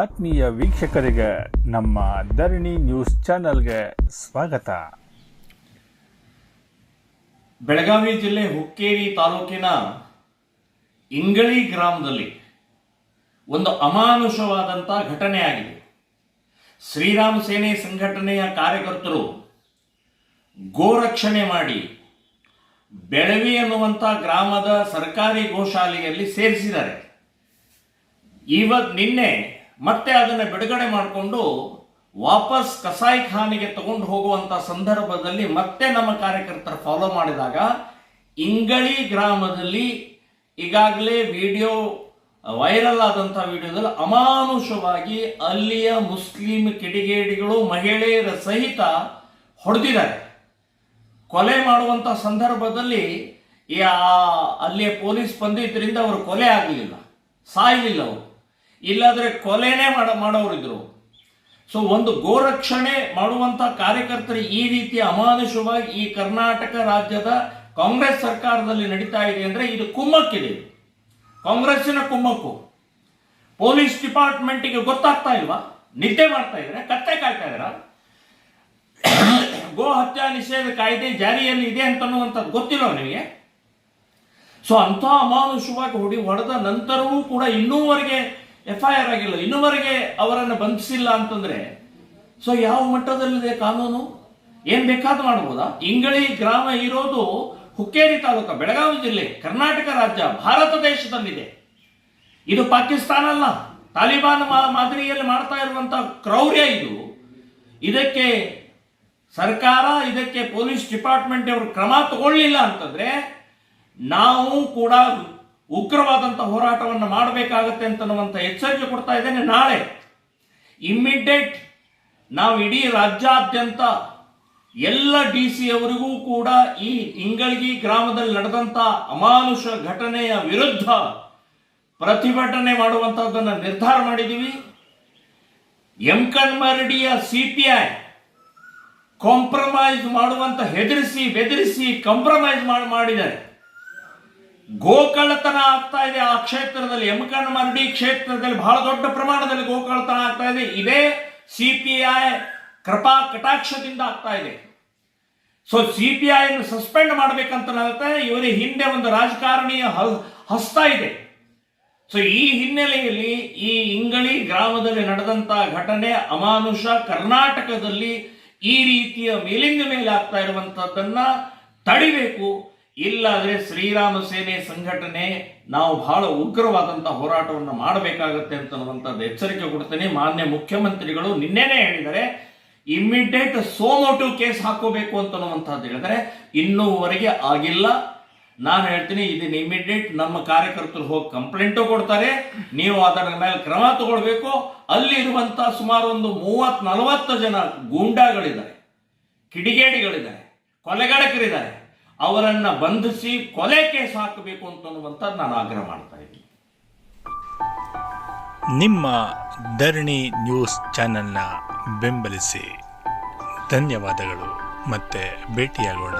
ಆತ್ಮೀಯ ವೀಕ್ಷಕರಿಗೆ ನಮ್ಮ ಧರಣಿ ನ್ಯೂಸ್ ಚಾನೆಲ್ಗೆ ಸ್ವಾಗತ. ಬೆಳಗಾವಿ ಜಿಲ್ಲೆ ಹುಕ್ಕೇರಿ ತಾಲೂಕಿನ ಇಂಗಳಿ ಗ್ರಾಮದಲ್ಲಿ ಒಂದು ಅಮಾನುಷವಾದಂಥ ಘಟನೆ ಆಗಿದೆ ಶ್ರೀರಾಮ ಸೇನೆ ಸಂಘಟನೆಯ ಕಾರ್ಯಕರ್ತರು ಗೋರಕ್ಷಣೆ ಮಾಡಿ ಬೆಳವಿ ಅನ್ನುವಂಥ ಗ್ರಾಮದ ಸರ್ಕಾರಿ ಗೋಶಾಲೆಯಲ್ಲಿ ಸೇರಿಸಿದ್ದಾರೆ. ಇವತ್ ನಿನ್ನೆ ಮತ್ತೆ ಅದನ್ನು ಬಿಡುಗಡೆ ಮಾಡಿಕೊಂಡು ವಾಪಸ್ ಕಸಾಯಿಖಾನೆಗೆ ತಗೊಂಡು ಹೋಗುವಂತ ಸಂದರ್ಭದಲ್ಲಿ ಮತ್ತೆ ನಮ್ಮ ಕಾರ್ಯಕರ್ತರು ಫಾಲೋ ಮಾಡಿದಾಗ ಇಂಗಳಿ ಗ್ರಾಮದಲ್ಲಿ ಈಗಾಗಲೇ ವಿಡಿಯೋ ವೈರಲ್ ಆದಂಥ ವಿಡಿಯೋದಲ್ಲಿ ಅಮಾನುಷವಾಗಿ ಅಲ್ಲಿಯ ಮುಸ್ಲಿಂ ಕಿಡಿಗೇಡಿಗಳು, ಮಹಿಳೆಯರ ಸಹಿತ ಹೊಡೆದಿದ್ದಾರೆ. ಕೊಲೆ ಮಾಡುವಂತ ಸಂದರ್ಭದಲ್ಲಿ ಅಲ್ಲಿಯ ಪೊಲೀಸ್ ಬಂದಿದ್ದರಿಂದ ಅವರು ಕೊಲೆ ಆಗಲಿಲ್ಲ, ಸಾಯಲಿಲ್ಲ ಅವರು. ಇಲ್ಲಾದ್ರೆ ಕೊಲೆನೇ ಮಾಡ ಮಾಡೋರಿದ್ರು. ಸೊ ಒಂದು ಗೋರಕ್ಷಣೆ ಮಾಡುವಂತ ಕಾರ್ಯಕರ್ತರು ಈ ರೀತಿ ಅಮಾನುಷವಾಗಿ ಈ ಕರ್ನಾಟಕ ರಾಜ್ಯದ ಕಾಂಗ್ರೆಸ್ ಸರ್ಕಾರದಲ್ಲಿ ನಡೀತಾ ಇದೆ ಅಂದ್ರೆ ಇದು ಕುಮ್ಮಕ್ಕಿದೆ. ಕಾಂಗ್ರೆಸ್ಸಿನ ಕುಮ್ಮಕ್ಕು. ಪೊಲೀಸ್ ಡಿಪಾರ್ಟ್ಮೆಂಟ್ಗೆ ಗೊತ್ತಾಗ್ತಾ ಇಲ್ವಾ? ನಿದ್ದೆ ಮಾಡ್ತಾ ಇದ್ರೆ, ಕತ್ತೆ ಕಾಯ್ತಾ ಇದ್ರ? ಗೋ ಹತ್ಯಾ ನಿಷೇಧ ಕಾಯ್ದೆ ಜಾರಿಯಲ್ಲಿ ಇದೆ ಅಂತನ್ನುವಂಥದ್ದು ಗೊತ್ತಿಲ್ಲ ನಿಮಗೆ? ಸೊ ಅಂಥ ಅಮಾನುಷವಾಗಿ ಹೊಡಿ ಹೊಡೆದ ನಂತರವೂ ಕೂಡ ಇನ್ನೂವರೆಗೆ ಎಫ್ ಐ ಆರ್ ಆಗಿಲ್ಲ. ಇನ್ನುವರೆಗೆ ಅವರನ್ನು ಬಂಧಿಸಿಲ್ಲ ಅಂತಂದ್ರೆ, ಸೊ ಯಾವ ಮಟ್ಟದಲ್ಲಿದೆ ಕಾನೂನು? ಏನ್ ಬೇಕಾದ ಮಾಡಬಹುದಾ ಇಂಗಳಿ ಗ್ರಾಮ ಇರೋದು ಹುಕ್ಕೇರಿ ತಾಲೂಕು, ಬೆಳಗಾವಿ ಜಿಲ್ಲೆ, ಕರ್ನಾಟಕ ರಾಜ್ಯ, ಭಾರತ ದೇಶದಲ್ಲಿದೆ. ಇದು ಪಾಕಿಸ್ತಾನ ಅಲ್ಲ. ತಾಲಿಬಾನ್ ಮಾದರಿಯಲ್ಲಿ ಮಾಡ್ತಾ ಇರುವಂತಹ ಕ್ರೌರ್ಯ ಇದು. ಇದಕ್ಕೆ ಸರ್ಕಾರ, ಇದಕ್ಕೆ ಪೊಲೀಸ್ ಡಿಪಾರ್ಟ್ಮೆಂಟ್ ಅವರು ಕ್ರಮ ತಗೊಳ್ಳಿಲ್ಲ ಅಂತಂದ್ರೆ, ನಾವು ಕೂಡ ಉಗ್ರವಾದಂಥ ಹೋರಾಟವನ್ನು ಮಾಡಬೇಕಾಗತ್ತೆ ಅಂತನ್ನುವಂಥ ಎಚ್ಚರಿಕೆ ಕೊಡ್ತಾ ಇದ್ದೇನೆ. ನಾಳೆ ಇಮ್ಮಿಡಿಯೇಟ್ ನಾವು ಇಡೀ ರಾಜ್ಯಾದ್ಯಂತ ಎಲ್ಲ ಡಿ ಸಿ ಅವರಿಗೂ ಕೂಡ ಈ ಇಂಗಳಗಿ ಗ್ರಾಮದಲ್ಲಿ ನಡೆದಂತ ಅಮಾನುಷ ಘಟನೆಯ ವಿರುದ್ಧ ಪ್ರತಿಭಟನೆ ಮಾಡುವಂಥದ್ದನ್ನು ನಿರ್ಧಾರ ಮಾಡಿದ್ದೀವಿ ಎಂಕನ್ಮರಡಿಯ ಸಿಪಿಐ ಕಾಂಪ್ರಮೈಸ್ ಮಾಡುವಂತ ಹೆದರಿಸಿ, ಬೆದರಿಸಿ, ಕಾಂಪ್ರಮೈಸ್ ಮಾಡಿ ಮಾಡಿದ್ದಾರೆ. ಗೋಕಳ್ಳತನ ಆಗ್ತಾ ಇದೆ. ಆ ಕ್ಷೇತ್ರದಲ್ಲಿ ಯಮಕಣ್ಣ ಮರಡಿ ಕ್ಷೇತ್ರದಲ್ಲಿ ಬಹಳ ದೊಡ್ಡ ಪ್ರಮಾಣದಲ್ಲಿ ಗೋಕಳತನ ಆಗ್ತಾ ಇದೆ. ಇದೇ ಸಿಪಿಐ ಕೃಪಾ ಕಟಾಕ್ಷದಿಂದ ಆಗ್ತಾ ಇದೆ. ಸೊ ಸಿಪಿಐ ಅನ್ನು ಸಸ್ಪೆಂಡ್ ಮಾಡಬೇಕಂತ ಇವರ ಹಿಂದೆ ಒಂದು ರಾಜಕಾರಣಿಯ ಹಸ್ತ ಇದೆ. ಸೊ ಈ ಹಿನ್ನೆಲೆಯಲ್ಲಿ ಈ ಇಂಗಳಿ ಗ್ರಾಮದಲ್ಲಿ ನಡೆದಂತ ಘಟನೆ ಅಮಾನುಷ ಕರ್ನಾಟಕದಲ್ಲಿ ಈ ರೀತಿಯ ಮೇಲಿಂದ ಮೇಲೆ ಆಗ್ತಾ ಇರುವಂತದ್ದನ್ನ ತಡಿಬೇಕು. ಇಲ್ಲಾದ್ರೆ ಶ್ರೀರಾಮ ಸೇನೆ ಸಂಘಟನೆ ನಾವು ಬಹಳ ಉಗ್ರವಾದಂತಹ ಹೋರಾಟವನ್ನು ಮಾಡಬೇಕಾಗತ್ತೆ ಅಂತನ್ನುವಂಥದ್ದು ಎಚ್ಚರಿಕೆ ಕೊಡ್ತೇನೆ. ಮಾನ್ಯ ಮುಖ್ಯಮಂತ್ರಿಗಳು ನಿನ್ನೆನೇ ಹೇಳಿದರೆ, ಇಮ್ಮಿಡಿಯೇಟ್ ಸೋಮೋಟಿವ್ ಕೇಸ್ ಹಾಕೋಬೇಕು ಅಂತನ್ನುವಂಥದ್ದು ಹೇಳಿದರೆ, ಇನ್ನೂವರೆಗೆ ಆಗಿಲ್ಲ. ನಾನು ಹೇಳ್ತೀನಿ, ಇದನ್ನ ಇಮಿಡಿಯೇಟ್ ನಮ್ಮ ಕಾರ್ಯಕರ್ತರು ಹೋಗಿ ಕಂಪ್ಲೇಂಟು ಕೊಡ್ತಾರೆ. ನೀವು ಅದರ ಮೇಲೆ ಕ್ರಮ ತಗೊಳ್ಬೇಕು. ಅಲ್ಲಿ ಇರುವಂತಹ ಸುಮಾರು ಒಂದು ಮೂವತ್ ನಲವತ್ತು ಜನ ಗೂಂಡಾಗಳಿದ್ದಾರೆ, ಕಿಡಿಗೇಡಿಗಳಿದ್ದಾರೆ ಕೊಲೆಗಡಕರಿದ್ದಾರೆ ಅವರನ್ನ ಬಂಧಿಸಿ ಕೊಲೆ ಕೇಸ್ ಹಾಕಬೇಕು ಅಂತನ್ನುವಂಥದ್ದು ನಾನು ಆಗ್ರಹ ಮಾಡ್ತಾ ಇದ್ದೀನಿ. ನಿಮ್ಮ ಧರಣಿ ನ್ಯೂಸ್ ಚಾನೆಲ್ನ ಬೆಂಬಲಿಸಿ ಧನ್ಯವಾದಗಳು ಮತ್ತೆ ಭೇಟಿಯಾಗೋಣ.